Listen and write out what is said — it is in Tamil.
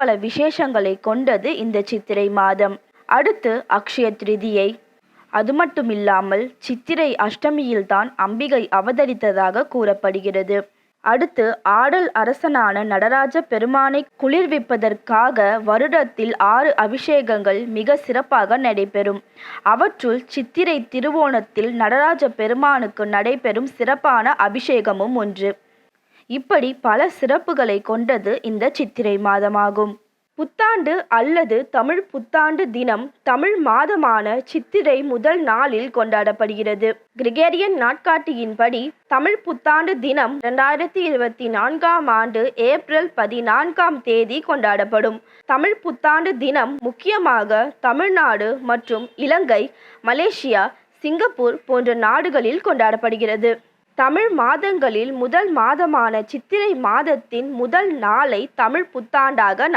பல விசேஷங்களை கொண்டது இந்த சித்திரை மாதம். அடுத்து அக்ஷய திருதியை. அது மட்டுமில்லாமல் சித்திரை அஷ்டமியில்தான் அம்பிகை அவதரித்ததாக கூறப்படுகிறது. அடுத்து ஆடல் அரசனான நடராஜ பெருமானை குளிர்விப்பதற்காக வருடத்தில் ஆறு அபிஷேகங்கள் மிக சிறப்பாக நடைபெறும். அவற்றுள் சித்திரை திருவோணத்தில் நடராஜ பெருமானுக்கு நடைபெறும் சிறப்பான அபிஷேகமும் ஒன்று. இப்படி பல சிறப்புகளை கொண்டது இந்த சித்திரை மாதமாகும். புத்தாண்டு அல்லது தமிழ் புத்தாண்டு தினம் தமிழ் மாதமான சித்திரை முதல் நாளில் கொண்டாடப்படுகிறது. கிரிகேரியன் நாட்காட்டியின்படி தமிழ் புத்தாண்டு தினம் இரண்டாயிரத்தி இருபத்தி நான்காம் ஆண்டு ஏப்ரல் பதினான்காம் தேதி கொண்டாடப்படும். தமிழ் புத்தாண்டு தினம் முக்கியமாக தமிழ்நாடு மற்றும் இலங்கை மலேசியா சிங்கப்பூர் போன்ற நாடுகளில் கொண்டாடப்படுகிறது. தமிழ் மாதங்களில் முதல் மாதமான சித்திரை மாதத்தின் முதல் நாளை தமிழ் புத்தாண்டாக